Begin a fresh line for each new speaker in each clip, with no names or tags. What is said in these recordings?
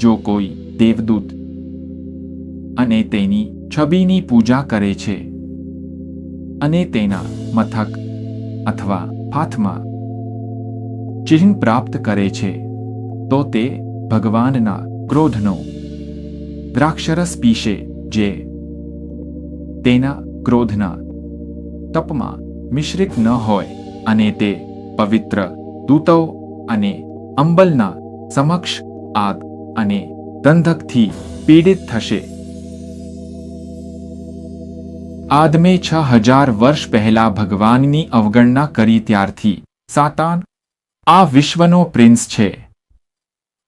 જો કોઈ દેવદૂત અને તેની છબીની પૂજા કરે છે અને તેના મથક અથવા હાથમાં ચિહ્ન પ્રાપ્ત કરે છે, તો તે ભગવાનના ક્રોધનો દ્રાક્ષરસ પીશે જે તેના ક્રોધના તપમાં મિશ્રિત ન હોય અને તે પવિત્ર દૂતો અને અંબલના સમક્ષ આગ અને ગંધકથી પીડિત થશે. આદમે છ હજાર વર્ષ પહેલા ભગવાનની અવગણના કરી ત્યારથી સાતાન આ વિશ્વનો પ્રિન્સ છે.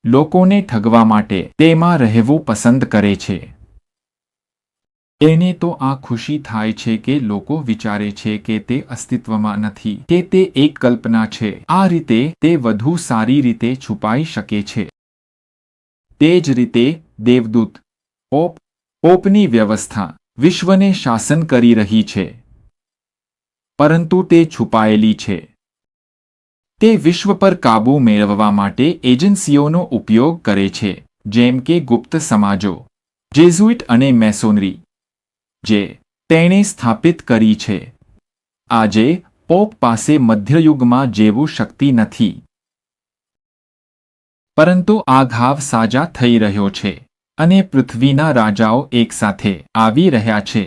લોકોને ઠગવા માટે તેમાં રહેવું પસંદ કરે છે. એને તો આ ખુશી થાય છે કે લોકો વિચારે છે કે તે અસ્તિત્વમાં નથી, કે તે એક કલ્પના છે. આ રીતે તે વધુ સારી રીતે છુપાઈ શકે છે. તે જ રીતે દેવદૂત, પોપ, પોપની વ્યવસ્થા વિશ્વને શાસન કરી રહી છે. પરંતુ તે છુપાયેલી છે. તે વિશ્વ પર કાબૂ મેળવવા માટે એજન્સીઓનો ઉપયોગ કરે છે, જેમ કે ગુપ્ત સમાજો, જેઝુઇટ અને મેસોનરી, જે તેણે સ્થાપિત કરી છે. આજે, પોપ પાસે મધ્યયુગમાં જેવું શક્તિ નથી. પરંતુ આ ઘાવ સાજા થઈ રહ્યો છે અને પૃથ્વીના રાજાઓ એકસાથે આવી રહ્યા છે.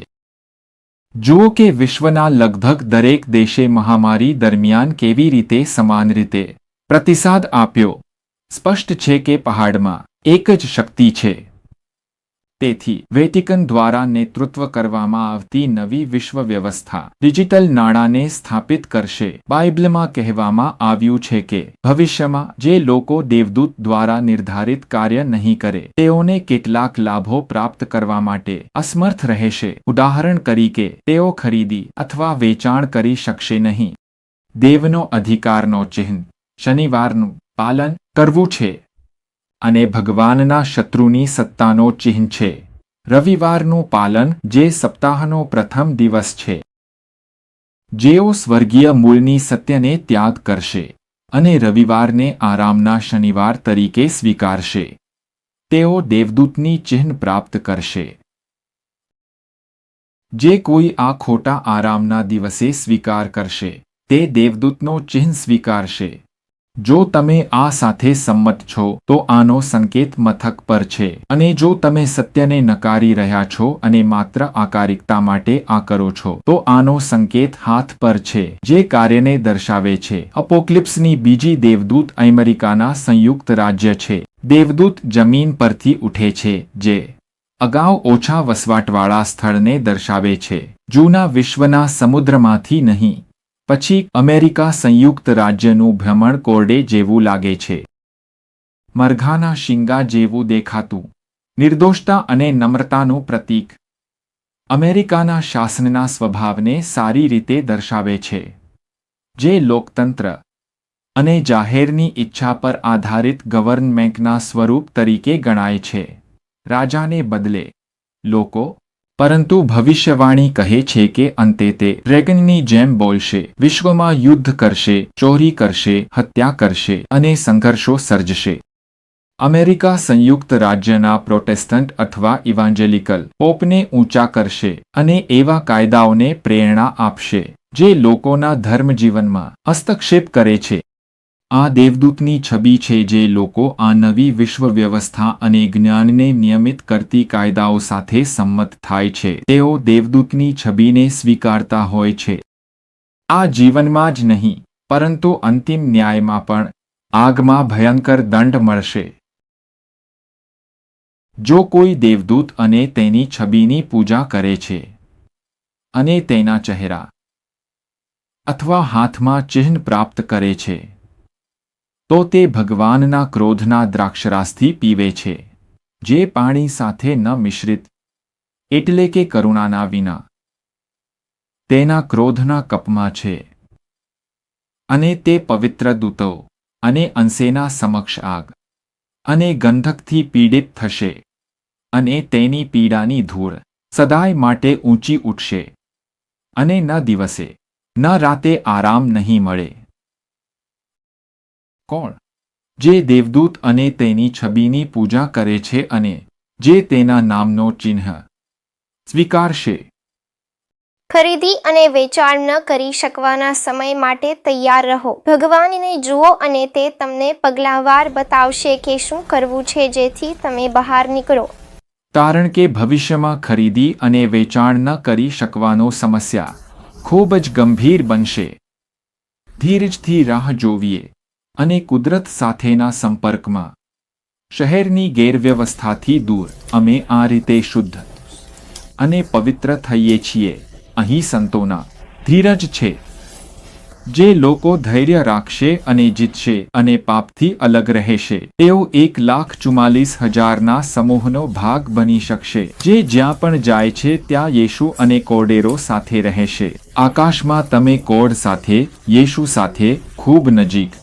જુઓ કે વિશ્વના લગભગ દરેક દેશે મહામારી દરમિયાન કેવી રીતે સમાન રીતે પ્રતિસાદ આપ્યો. સ્પષ્ટ છે કે પહાડમાં એક જ શક્તિ છે. તેથી વેટિકન દ્વારા નેતૃત્વ કરવામાં આવતી નવી વિશ્વ વ્યવસ્થા ડિજિટલ નાણાંને સ્થાપિત કરશે. બાઇબલમાં કહેવામાં આવ્યું છે કે, ભવિષ્યમાં જે લોકો દેવદૂત દ્વારા નિર્ધારિત કાર્ય નહીં કરે, તેઓને કેટલાક લાભો પ્રાપ્ત કરવા માટે અસમર્થ રહેશે. ઉદાહરણ તરીકે, તેઓ ખરીદી અથવા વેચાણ કરી શકશે નહીં. દેવનો અધિકારનો ચિહ્ન શનિવારનું પાલન કરવું છે. અને ભગવાનના શત્રુની સત્તાનો ચિહ્ન છે. રવિવારનું પાલન જે સપ્તાહનો પ્રથમ દિવસ છે. જેઓ સ્વર્ગીય મૂળની સત્યને ત્યાગ કરશે અને રવિવારને આરામના શનિવાર તરીકે સ્વીકારશે. તેઓ દેવદૂતની ચિહ્ન પ્રાપ્ત કરશે. જે કોઈ આ ખોટા આરામના દિવસે સ્વીકાર કરશે, તે દેવદૂતનો ચિહ્ન સ્વીકારશે. જો તમે આ સાથે સંમત છો, તો આનો સંકેત મથક પર છે. અને જો તમે સત્યને નકારી રહ્યા છો અને માત્ર આકારિકતા માટે આ કરો છો, તો આનો સંકેત હાથ પર છે, જે કાર્યને દર્શાવે છે. અપોક્લિપ્સની બીજી દેવદૂત અમેરિકાના સંયુક્ત રાજ્ય છે. દેવદૂત જમીન પરથી ઉઠે છે, જે અગાઉ ઓછા વસવાટવાળા સ્થળને દર્શાવે છે. જૂના વિશ્વના સમુદ્રમાંથી નહીં. પછી અમેરિકા સંયુક્ત રાજ્યનું ભ્રમણ કોરડે જેવું લાગે છે. મરઘાના શિંગા જેવું દેખાતું. નિર્દોષતા અને નમ્રતાનું પ્રતીક. અમેરિકાના શાસનના સ્વભાવને સારી રીતે દર્શાવે છે. જે લોકતંત્ર અને જાહેરની ઈચ્છા પર આધારિત ગવર્નમેન્ટના સ્વરૂપ તરીકે ગણાય છે. રાજાને બદલે લોકો પરંતુ ભવિષ્યવાણી કહે છે કે અંતે તે ડ્રેગનની જેમ બોલશે, વિશ્વમાં યુદ્ધ કરશે, ચોરી કરશે, હત્યા કરશે અને સંઘર્ષો સર્જશે. અમેરિકા સંયુક્ત રાજ્યના પ્રોટેસ્ટન્ટ અથવા ઇવાન્જેલિકલ પોપને ઊંચા કરશે અને એવા કાયદાઓને પ્રેરણા આપશે, જે લોકોના ધર્મજીવનમાં હસ્તક્ષેપ કરે છે. આ દેવદૂતની છબી છે જે લોકો આ નવી વિશ્વ વ્યવસ્થા અને જ્ઞાનને નિયમિત કરતી કાયદાઓ સાથે સંમત થાય છે. તેઓ દેવદૂતની છબીને સ્વીકારતા હોય છે. આ જીવનમાં જ નહીં, પરંતુ અંતિમ ન્યાયમાં પણ આગમાં ભયંકર દંડ મળશે. જો કોઈ દેવદૂત અને તેની છબીની પૂજા કરે છે અને તેના ચહેરા અથવા હાથમાં ચિહ્ન પ્રાપ્ત કરે છે તો તે ભગવાનના ક્રોધના દ્રાક્ષરાસથી પીવે છે. જે પાણી સાથે ન મિશ્રિત, એટલે કે કરુણાના વિના, તેના ક્રોધના કપમાં છે. અને તે પવિત્ર દૂતો અને અંશેના સમક્ષ આગ અને ગંધકથી પીડિત થશે અને તેની પીડાની ધૂળ સદાય માટે ઊંચી ઉઠશે અને ન દિવસે, ન રાતે આરામ નહીં મળે. કોણ? જે દેવદૂત અને તેની છબીની પૂજા કરે છે અને જે તેના નામનો ચિહ્ન સ્વીકારશે.
ખરીદી અને વેચાણ ન કરી શકવાના સમય માટે તૈયાર રહો. ભગવાનને જુઓ અને તે તમને પગલાવાર બતાવશે કે શું કરવું છે જેથી તમે બહાર નીકળો.
કારણ કે ભવિષ્યમાં ખરીદી અને વેચાણ ન કરી શકવાનો સમસ્યા ખૂબ જ ગંભીર બનશે. ધીરજથી રાહ જોવીએ. અને કુદરત સાથેના સંપર્કમાં. શહેરની ગેરવ્યવસ્થાથી દૂર, અમે આ રીતે શુદ્ધ અને પવિત્ર થઈએ છીએ. અહીં સંતોના ધીરજ છે. જે લોકો ધૈર્ય રાખશે અને જીતશે અને પાપથી અલગ રહેશે. તેઓ એક લાખ ચુમ્માલીસ હજારના સમૂહનો ભાગ બની શકશે, જે જ્યાં પણ જાય છે ત્યાં યેશુ અને કોર્ડેરો સાથે રહેશે. આકાશમાં તમે કોડ સાથે, યેશુ સાથે ખૂબ નજીક.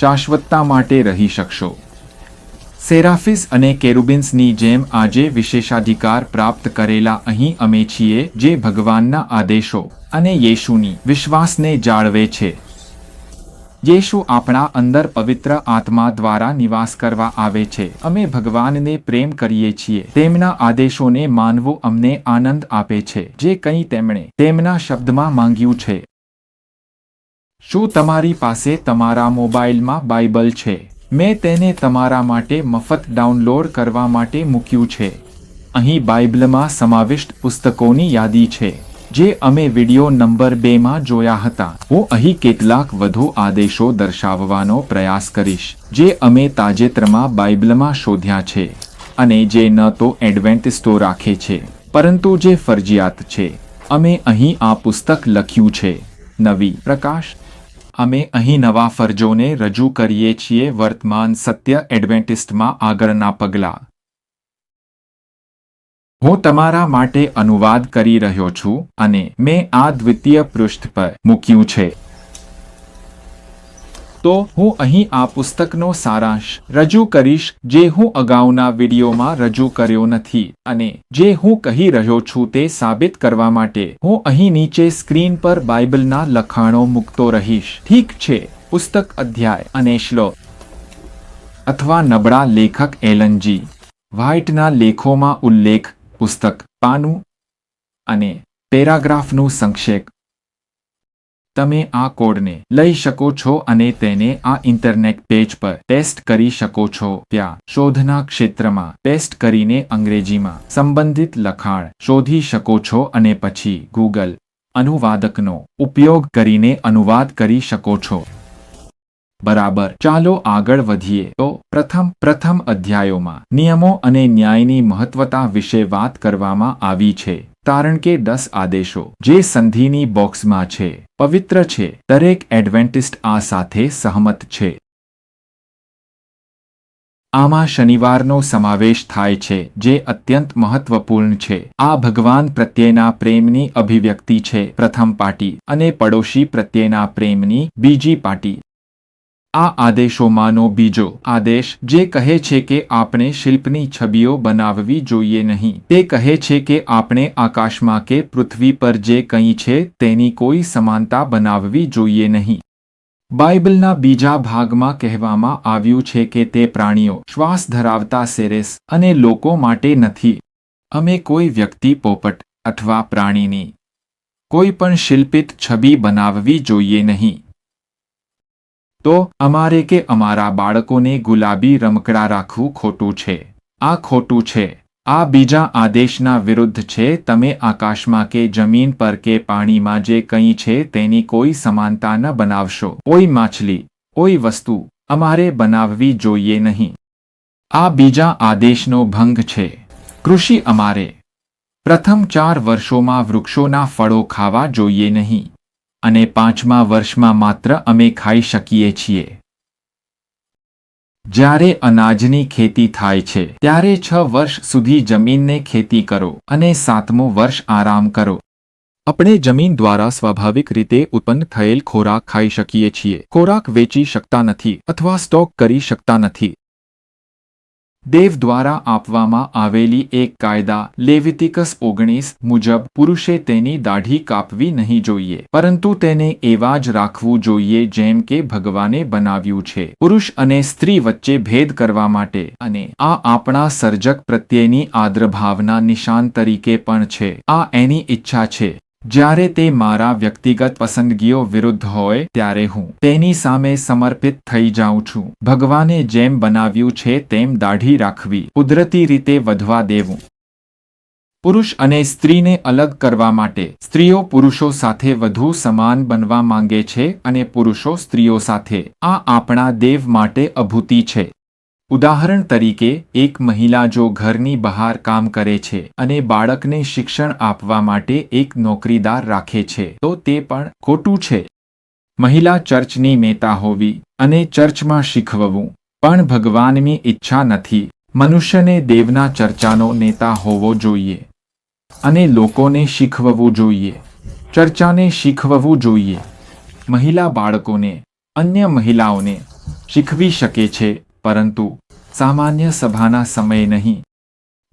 શાશ્વતતા માટે રહી શકશો. સેરાફિસ અને કેરુબિન્સની જેમ આજે વિશેષાધિકાર પ્રાપ્ત કરેલા અહીં અમે છીએ જે ભગવાનના આદેશો અને યેશુની વિશ્વાસને જાળવે છે. યેશુ આપણા અંદર પવિત્ર આત્મા દ્વારા નિવાસ કરવા આવે છે. અમે ભગવાનને પ્રેમ કરીએ છીએ. તેમના આદેશોને માનવું અમને આનંદ આપે છે, જે કંઈ તેમણે તેમના શબ્દમાં માંગ્યું છે. શું તમારી પાસે તમારા મોબાઈલમાં બાઇબલ છે? મેં તેને તમારા માટે મફત ડાઉનલોડ કરવા માટે મૂક્યું છે. અહીં બાઇબલમાં સમાવિષ્ટ પુસ્તકોની યાદી છે, જે અમે વિડિયો નંબર બેમાં જોયા હતા. હું અહીં કેટલાક વધુ આદેશો દર્શાવવાનો પ્રયાસ કરીશ, જે અમે તાજેતરમાં બાઇબલમાં શોધ્યા છે અને જે ન તો એડવેન્ટિસ્ટો રાખે છે, પરંતુ જે ફરજિયાત છે. અમે અહીં આ પુસ્તક લખ્યું છે. નવી પ્રકાશ અમે અહીં નવા ફરજોને રજૂ કરીએ છીએ વર્તમાન સત્ય એડવેન્ટિસ્ટમાં આગળના પગલાં. હું તમારા માટે અનુવાદ કરી રહ્યો છું અને મેં આ દ્વિતીય પૃષ્ઠ પર મૂક્યું છે. તો હું અહીં આ પુસ્તકનો સારાંશ રજૂ કરીશ, જે હું અગાઉના વિડીયોમાં રજૂ કર્યો નથી અને જે હું કહી રહ્યો છું તે સાબિત કરવા માટે હું અહીં નીચે સ્ક્રીન પર બાઇબલના લખાણો મૂકતો રહીશ. ઠીક છે, પુસ્તક અધ્યાય અને શ્લોક. અથવા નબળા લેખક એલનજી. વ્હાઇટના લેખોમાં ઉલ્લેખ, પુસ્તક, પાનું અને પેરાગ્રાફનું સંક્ષેપ. તમે આ કોડને લઈ શકો છો અને તેને આ ઇન્ટરનેટ પેજ પર ટેસ્ટ કરી શકો છો. ત્યાં શોધના ક્ષેત્રમાં ટેસ્ટ કરીને અંગ્રેજીમાં સંબંધિત લખાણ શોધી શકો છો અને પછી ગૂગલ અનુવાદકનો ઉપયોગ કરીને અનુવાદ કરી શકો છો. બરાબર, ચાલો આગળ વધીએ. તો પ્રથમ પ્રથમ અધ્યાયોમાં નિયમો અને ન્યાયની મહત્વતા વિશે વાત કરવામાં આવી છે. કારણ કે દસ આદેશો જે સંધિની બોક્સમાં છે, પવિત્ર છે. દરેક એડવેન્ટિસ્ટ આ સાથે સહમત છે. આમાં શનિવારનો સમાવેશ થાય છે, જે અત્યંત મહત્વપૂર્ણ છે. આ ભગવાન પ્રત્યેના પ્રેમની અભિવ્યક્તિ છે, પ્રથમ પાટી અને પડોશી પ્રત્યેના પ્રેમની બીજી પાટી. આ આદેશોમાંનો બીજો આદેશ જે કહે છે કે આપણે શિલ્પની છબીઓ બનાવવી જોઈએ નહીં. તે કહે છે કે આપણે આકાશમાં કે પૃથ્વી પર જે કંઈ છે તેની કોઈ સમાનતા બનાવવી જોઈએ નહીં. બાઇબલના બીજા ભાગમાં કહેવામાં આવ્યું છે કે તે પ્રાણીઓ શ્વાસ ધરાવતા સેરેસ અને લોકો માટે નથી. અમે કોઈ વ્યક્તિ પોપટ અથવા પ્રાણીની કોઈ પણ શિલ્પિત છબી બનાવવી જોઈએ નહીં. તો, અમારે કે અમારા બાળકોને ગુલાબી રમકડા રાખવું ખોટું છે. આ ખોટું છે. આ બીજા આદેશના વિરુદ્ધ છે, તમે આકાશમાં કે જમીન પર કે પાણીમાં જે કંઈ છે તેની કોઈ સમાનતા ન બનાવશો. કોઈ માછલી કોઈ વસ્તુ, અમારે બનાવવી જોઈએ નહીં. આ બીજા આદેશનો ભંગ છે. કૃષિ અમારે. પ્રથમ ચાર વર્ષોમાં વૃક્ષોના ફળો ખાવા જોઈએ નહીં. અને પાંચમા વર્ષમાં માત્ર અમે ખાઈ શકીએ છીએ. જ્યારે અનાજની ખેતી થાય છે, ત્યારે છ વર્ષ સુધી જમીનને ખેતી કરો અને સાતમું વર્ષ આરામ કરો. આપણે જમીન દ્વારા સ્વાભાવિક રીતે ઉત્પન્ન થયેલ ખોરાક ખાઈ શકીએ છીએ. ખોરાક વેચી શકતા નથી અથવા સ્ટોક કરી શકતા નથી. દેવ દ્વારા આપવામાં આવેલી એક કાયદા લેવિતિકસ ઓગણીસ મુજબ પુરુષે તેની દાઢી કાપવી નહીં જોઈએ, પરંતુ તેને એવા જ રાખવું જોઈએ જેમ કે ભગવાને બનાવ્યું છે. પુરુષ અને સ્ત્રી વચ્ચે ભેદ કરવા માટે અને આ આપણા સર્જક પ્રત્યેની આદ્રભાવના નિશાન તરીકે પણ છે. આ એની ઈચ્છા છે. જ્યારે તે મારા વ્યક્તિગત પસંદગીઓ વિરુદ્ધ હોય ત્યારે હું તેની સામે સમર્પિત થઈ જાઉં છું. ભગવાને જેમ બનાવ્યું છે તેમ દાઢી રાખવી, કુદરતી રીતે વધવા દેવું. પુરુષ અને સ્ત્રીને અલગ કરવા માટે સ્ત્રીઓ પુરુષો સાથે વધુ સમાન બનવા માંગે છે અને પુરુષો સ્ત્રીઓ સાથે. આ આપણા દેવ માટે અભૂતિ છે. ઉદાહરણ તરીકે, એક મહિલા જો ઘરની બહાર કામ કરે છે અને બાળકને શિક્ષણ આપવા માટે એક નોકરીદાર રાખે છે, તો તે પણ ખોટું છે. મહિલા ચર્ચની નેતા હોવી અને ચર્ચમાં શીખવવું પણ ભગવાનની ઈચ્છા નથી. મનુષ્યને દેવના ચર્ચાનો નેતા હોવો જોઈએ અને લોકોને શીખવવું જોઈએ. ચર્ચાને શીખવવું જોઈએ. મહિલા બાળકોને, અન્ય મહિલાઓને શીખવી શકે છે પરંતુ સામાન્ય સભાના સમયે નહીં.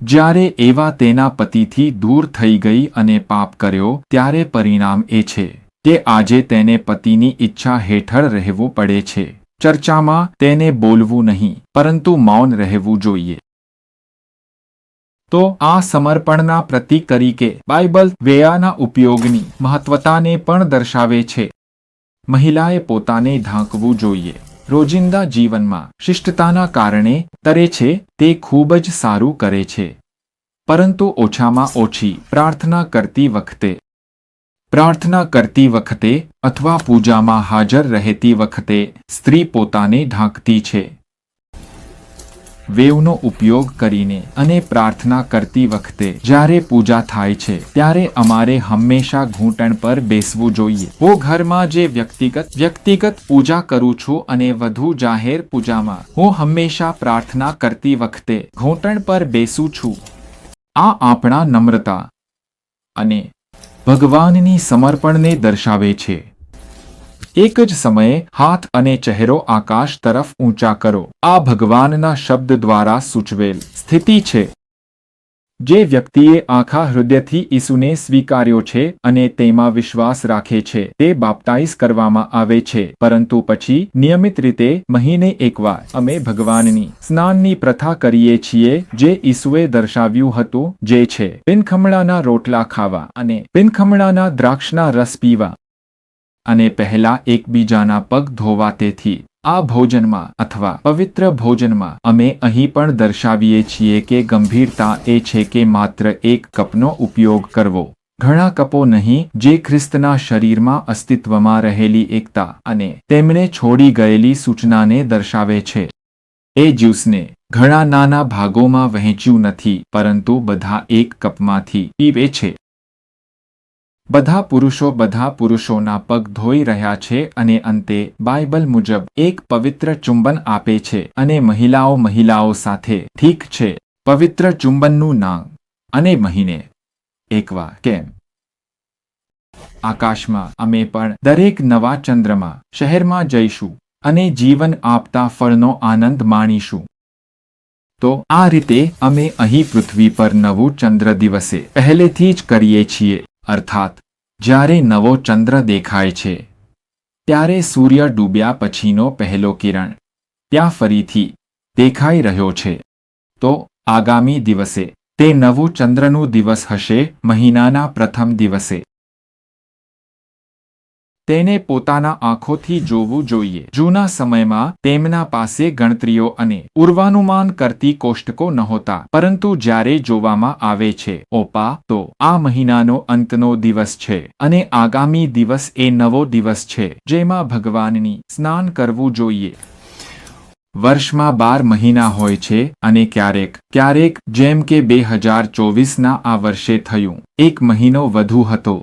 જ્યારે એવા તેના પતિથી દૂર થઈ ગઈ અને પાપ કર્યો, ત્યારે પરિણામ એ છે, તે આજે તેને પતિની ઈચ્છા હેઠળ રહેવું પડે છે. ચર્ચામાં તેને બોલવું નહીં, પરંતુ મૌન રહેવું જોઈએ. તો આ સમર્પણના પ્રતીક તરીકે બાઇબલ વેયાના ઉપયોગની મહત્વતાને પણ દર્શાવે છે. મહિલાએ પોતાને ઢાંકવું જોઈએ. રોજિંદા જીવનમાં શિષ્ટતાના કારણે તરે છે તે ખૂબ જ સારું કરે છે. પરંતુ ઓછામાં ઓછી પ્રાર્થના કરતી વખતે, પ્રાર્થના કરતી વખતે અથવા પૂજામાં હાજર રહેતી વખતે સ્ત્રી પોતાને ઢાંકતી છે. વેવનો ઉપયોગ કરીને અને પ્રાર્થના કરતી વખતે જ્યારે પૂજા થાય છે, ત્યારે અમારે હંમેશા ઘૂંટણ પર બેસવું જોઈએ. હું ઘરમાં જે વ્યક્તિગત વ્યક્તિગત પૂજા કરું છું અને વધુ જાહેર પૂજામાં, હું હંમેશા પ્રાર્થના કરતી વખતે ઘૂંટણ પર બેસું છું. આ આપણા નમ્રતા અને ભગવાનની સમર્પણને દર્શાવે છે. એક જ સમયે હાથ અને ચહેરો આકાશ તરફ ઊંચા કરો. આ ભગવાનના શબ્દ દ્વારા સૂચવેલ સ્થિતિ છે. જે વ્યક્તિએ આખા હૃદયથી ઈસુને સ્વીકાર્યો છે અને તેમાં વિશ્વાસ રાખે છે. તે બાપ્ટાઇઝ કરવામાં આવે છે, પરંતુ પછી નિયમિત રીતે મહિને એકવાર અમે ભગવાનની સ્નાનની પ્રથા કરીએ છીએ, જે ઈસુએ દર્શાવ્યું હતું, જે છે. પિનખમણાના રોટલા ખાવા અને પિનખમણાના દ્રાક્ષના રસ પીવા. અને પહેલા એકબીજાના પગ ધોવા તેથી આ ભોજનમાં અથવા પવિત્ર ભોજનમાં અમે અહીં પણ દર્શાવીએ છીએ કે ગંભીરતા એ છે કે માત્ર એક કપનો ઉપયોગ કરવો. ઘણા કપો નહીં, જે ખ્રિસ્તના શરીરમાં અસ્તિત્વમાં રહેલી એકતા અને તેમણે છોડી ગયેલી સૂચનાને દર્શાવે છે. એ જ્યુસને ઘણા નાના ભાગોમાં વહેંચ્યું નથી, પરંતુ બધા એક કપમાંથી પીવે છે. બધા પુરુષો બધા પુરુષોના પગ ધોઈ રહ્યા છે અને અંતે બાઇબલ મુજબ એક પવિત્ર ચુંબન આપે છે અને મહિલાઓ મહિલાઓ સાથે ઠીક છે. પવિત્ર ચુંબનનું નામ અને મહિને. એકવાર કેમ? આકાશમાં અમે પણ દરેક નવા ચંદ્રમાં શહેરમાં જઈશું અને જીવન આપતા ફળનો આનંદ માણીશું. તો આ રીતે અમે અહીં પૃથ્વી પર નવું ચંદ્ર દિવસે પહેલેથી જ કરીએ છીએ. અર્થાત, જ્યારે નવો ચંદ્ર દેખાય છે, ત્યારે સૂર્ય ડૂબ્યા પછીનો પહેલો કિરણ ત્યાં ફરીથી દેખાઈ રહ્યો છે. તો આગામી દિવસે તે નવું ચંદ્રનું દિવસ હશે, મહિનાના પ્રથમ દિવસે. તેને પોતાના આંખોથી જોવું જોઈએ. જૂના સમયમાં તેમના પાસે ગણતરીઓ અને પૂર્વાનુમાન કરતી કોષ્ટકો નહોતા, પરંતુ જ્યારે જોવામાં આવે છે, ઓપા, તો આ મહિનાનો અંતનો દિવસ છે અને આગામી દિવસ એ નવો દિવસ છે, જેમાં ભગવાનની સ્નાન કરવું જોઈએ. વર્ષમાં બાર મહિના હોય છે અને ક્યારેક ક્યારેક, જેમ કે બે હજાર ચોવીસના આ વર્ષે થયું, એક મહિનો વધુ હતો.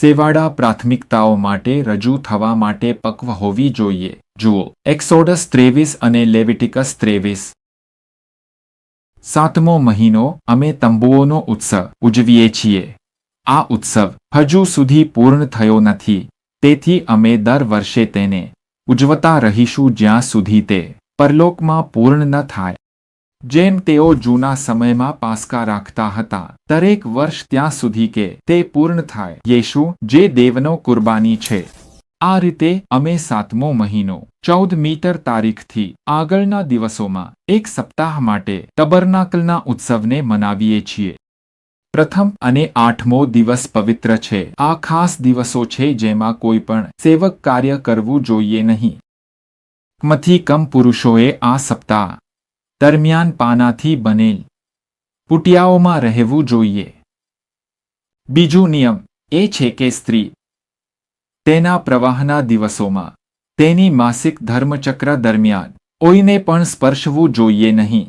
સેવાડા પ્રાથમિકતાઓ માટે રજૂ થવા માટે પક્વ હોવી જોઈએ. જુઓ, એક્સોડસ ત્રેવીસ અને લેવિટિકસ ત્રેવીસ. સાતમો મહિનો, અમે તંબુઓનો ઉત્સવ ઉજવીએ છીએ. આ ઉત્સવ હજુ સુધી પૂર્ણ થયો નથી. તેથી અમે દર વર્ષે તેને ઉજવતા રહીશું જ્યાં સુધી તે પરલોકમાં પૂર્ણ ન થાય. જેમ તેઓ જૂના સમયમાં પાસકા રાખતા હતા. દરેક વર્ષ ત્યાં સુધી કે તે પૂર્ણ થાય. યેશુ, જે દેવનો કુરબાની છે. આ રીતે અમે સાતમો મહિનો, ચૌદ મીટર તારીખથી આગળના દિવસોમાં એક સપ્તાહ માટે તબરનાકલના ઉત્સવને મનાવીએ છીએ. પ્રથમ અને આઠમો દિવસ પવિત્ર છે. આ ખાસ દિવસો છે જેમાં કોઈ પણ સેવક કાર્ય કરવું જોઈએ નહીં. મથી કમ પુરુષોએ આ સપ્તાહ દરમિયાન પાનાથી બનેલ. પુટિયાઓમાં રહેવું જોઈએ. બીજું નિયમ એ છે કે સ્ત્રી તેના પ્રવાહના દિવસોમાં તેની માસિક ધર્મચક્ર દરમિયાન કોઈને પણ સ્પર્શવું જોઈએ નહીં.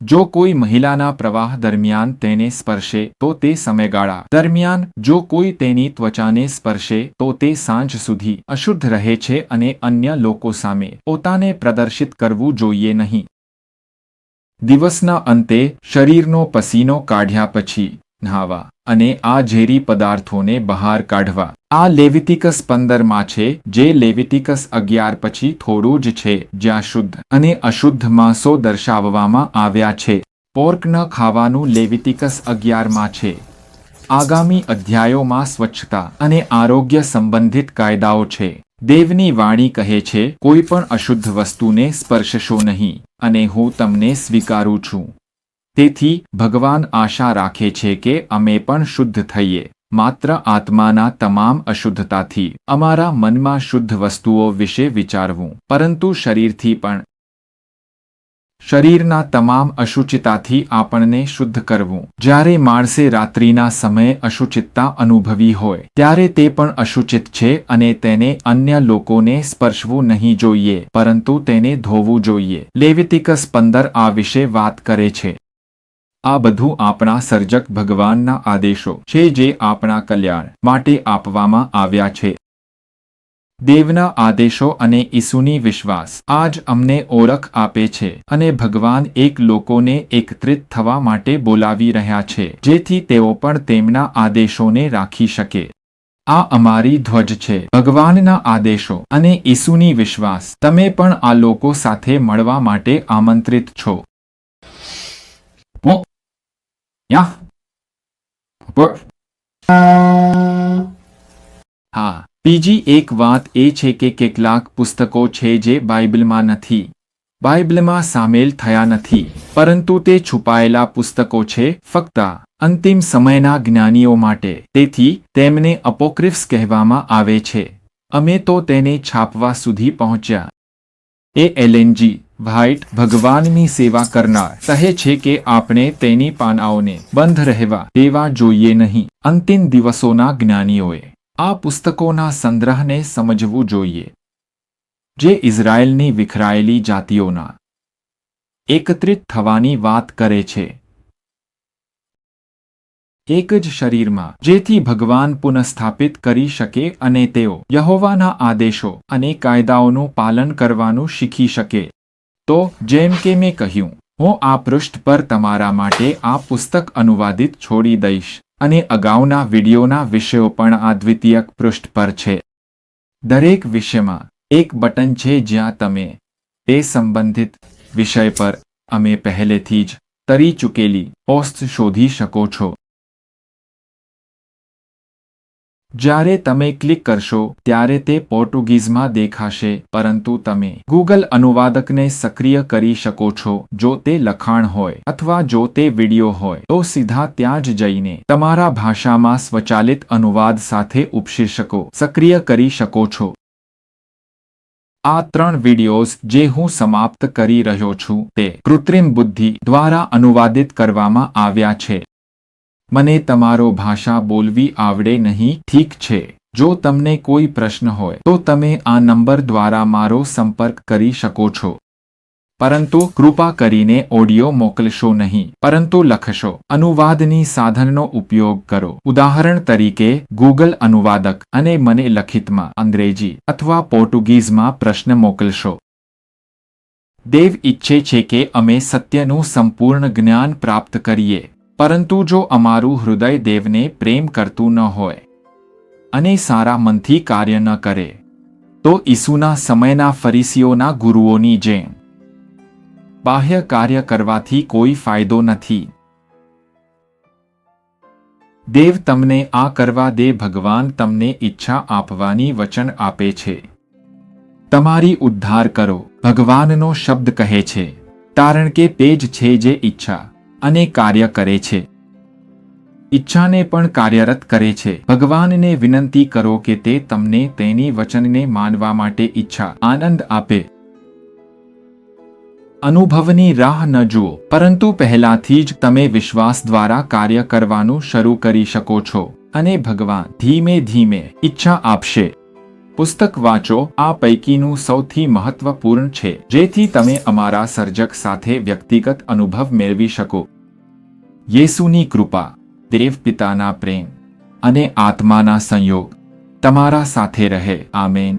જો કોઈ મહિલાના પ્રવાહ દરમિયાન તેને સ્પર્શે, તો તે સમયગાળા દરમિયાન જો કોઈ તેની ત્વચાને સ્પર્શે, તો તે સાંજ સુધી અશુદ્ધ રહે છે અને અન્ય લોકો સામે પોતાને પ્રદર્શિત કરવું જોઈએ નહીં. દિવસના અંતે શરીરનો પસીનો કાઢ્યા પછી નહાવા અને આ ઝેરી પદાર્થોને બહાર કાઢવા. આ લેવિતિકસ પંદરમાં છે, જે લેવિતિકસ અગિયાર પછી થોડું જ છે, જ્યાં શુદ્ધ અને અશુદ્ધ માંસો દર્શાવવામાં આવ્યા છે. પોર્ક ન ખાવાનું લેવિતિકસ અગિયારમાં છે. આગામી અધ્યાયોમાં સ્વચ્છતા અને આરોગ્ય સંબંધિત કાયદાઓ છે. દેવની વાણી કહે છે કોઈ પણ અશુદ્ધ વસ્તુને સ્પર્શશો નહીં અને હું તમને સ્વીકારું છું. તેથી ભગવાન આશા રાખે છે કે અમે પણ શુદ્ધ થઈએ. માત્ર આત્માના તમામ અશુદ્ધતાથી અમારા મનમાં શુદ્ધ વસ્તુઓ વિશે વિચારવું. પરંતુ શરીરથી પણ શરીરના તમામ અશુચિતાથી આપણને શુદ્ધ કરવું. જ્યારે માણસે રાત્રિના સમયે અશુચિતતા અનુભવી હોય, ત્યારે તે પણ અશુચિત છે અને તેને અન્ય લોકોને સ્પર્શવું નહીં જોઈએ, પરંતુ તેને ધોવું જોઈએ. લેવિતિકસ પંદર આ વિશે વાત કરે છે. આ બધું આપણા સર્જક ભગવાનના આદેશો છે જે આપણા કલ્યાણ માટે આપવામાં આવ્યા છે. દેવના આદેશો અને ઈસુની વિશ્વાસ આજ અમને ઓળખ આપે છે અને ભગવાન એક લોકોને એકત્રિત થવા માટે બોલાવી રહ્યા છે, જેથી તેઓ પણ તેમના આદેશોને રાખી શકે. આ અમારી ધ્વજ છે, ભગવાનના આદેશો અને ઈસુની વિશ્વાસ. તમે પણ આ લોકો સાથે મળવા માટે આમંત્રિત છો. યા. બીજી એક વાત એ છે કે કેટલાક પુસ્તકો છે જે બાઇબલમાં નથી. બાઇબલમાં સામેલ થયા નથી, પરંતુ તે છુપાયેલા પુસ્તકો છે ફક્ત અંતિમ સમયના જ્ઞાનીઓ માટે. તેથી તેમને અપોક્રિફ્સ કહેવામાં આવે છે. અમે તો તેને છાપવા સુધી પહોંચ્યા. એ એલએનજી, વ્હાઇટ, ભગવાનની સેવા કરનાર, કહે છે કે આપણે તેની પાનાઓને બંધ રહેવા દેવા જોઈએ નહીં. અંતિમ દિવસોના જ્ઞાનીઓએ આ પુસ્તકોના સંગ્રહને સમજવું જોઈએ. જે ઇઝરાયેલની વિખરાયેલી જાતિઓના એકત્રિત થવાની વાત કરે છે. એક જ શરીરમાં, જેથી ભગવાન પુનઃસ્થાપિત કરી શકે અને તેઓ યહોવાના આદેશો અને કાયદાઓનું પાલન કરવાનું શીખી શકે. તો, જેમ કે મેં કહ્યું, હું આ પૃષ્ઠ પર તમારા માટે આ પુસ્તક અનુવાદિત છોડી દઈશ. અને અગાઉના વિડીયોના વિષયો પણ આ દ્વિતીયક પૃષ્ઠ પર છે. દરેક વિષયમાં એક બટન છે જ્યાં તમે તે સંબંધિત વિષય પર અમે પહેલેથી જ તરી ચૂકેલી પોસ્ટ શોધી શકો છો. જ્યારે તમે ક્લિક કરશો, ત્યારે તે પોર્ટુગીઝમાં દેખાશે, પરંતુ તમે ગૂગલ અનુવાદકને સક્રિય કરી શકો છો, જો તે લખાણ હોય, અથવા જો તે વિડિયો હોય, તો સીધા ત્યાં જ જઈને તમારા ભાષામાં સ્વચાલિત અનુવાદ સાથે ઉપશીર્ષકો સક્રિય કરી શકો છો. આ ત્રણ વિડિયોઝ જે હું સમાપ્ત કરી રહ્યો છું તે કૃત્રિમ બુદ્ધિ દ્વારા અનુવાદિત કરવામાં આવ્યા છે. મને તમારો ભાષા બોલવી આવડે નહીં, ઠીક છે. જો તમને કોઈ પ્રશ્ન હોય, તો તમે આ નંબર દ્વારા મારો સંપર્ક કરી શકો છો. પરંતુ કૃપા કરીને ઓડિયો મોકલશો નહીં, પરંતુ લખશો. અનુવાદની સાધનનો ઉપયોગ કરો. ઉદાહરણ તરીકે ગૂગલ અનુવાદક અને મને લખિતમાં અંગ્રેજી અથવા પોર્ટુગીઝમાં પ્રશ્ન મોકલશો. દેવ ઈચ્છે છે કે અમે સત્યનું સંપૂર્ણ જ્ઞાન પ્રાપ્ત કરીએ. પરંતુ જો અમારું હૃદય દેવને પ્રેમ કરતું ન હોય અને સારા મનથી કાર્ય ન કરે, તો ઈસુના સમયના ફરીસીઓના ગુરુઓની જેમ બાહ્ય કાર્ય કરવાથી કોઈ ફાયદો નથી. દેવ તમને આ કરવા દે, ભગવાન તમને ઈચ્છા આપવાની વચન આપે છે. તમારી ઉદ્ધાર કરો, ભગવાનનો શબ્દ કહે છે, કારણ કે તે જ છે જે ઈચ્છા. અને કાર્ય કરે છે. ઈચ્છાને પણ કાર્યરત કરે છે. ભગવાનને વિનંતી કરો કે તે તમને તેની વચનને માનવા માટે ઈચ્છા, આનંદ આપે. અનુભવની રાહ ન જુઓ, પરંતુ પહેલાથી જ તમે વિશ્વાસ દ્વારા કાર્ય કરવાનું શરૂ કરી શકો છો. અને ભગવાન ધીમે ધીમે ઈચ્છા આપશે. પુસ્તક વાંચો, આ પૈકીનું સૌથી મહત્વપૂર્ણ છે, જેથી તમે અમારા સર્જક સાથે વ્યક્તિગત અનુભવ મેળવી શકો. યેસુની કૃપા દેવ પિતાના પ્રેમ અને આત્માના સંયોગ, તમારા સાથે રહે. આમેન.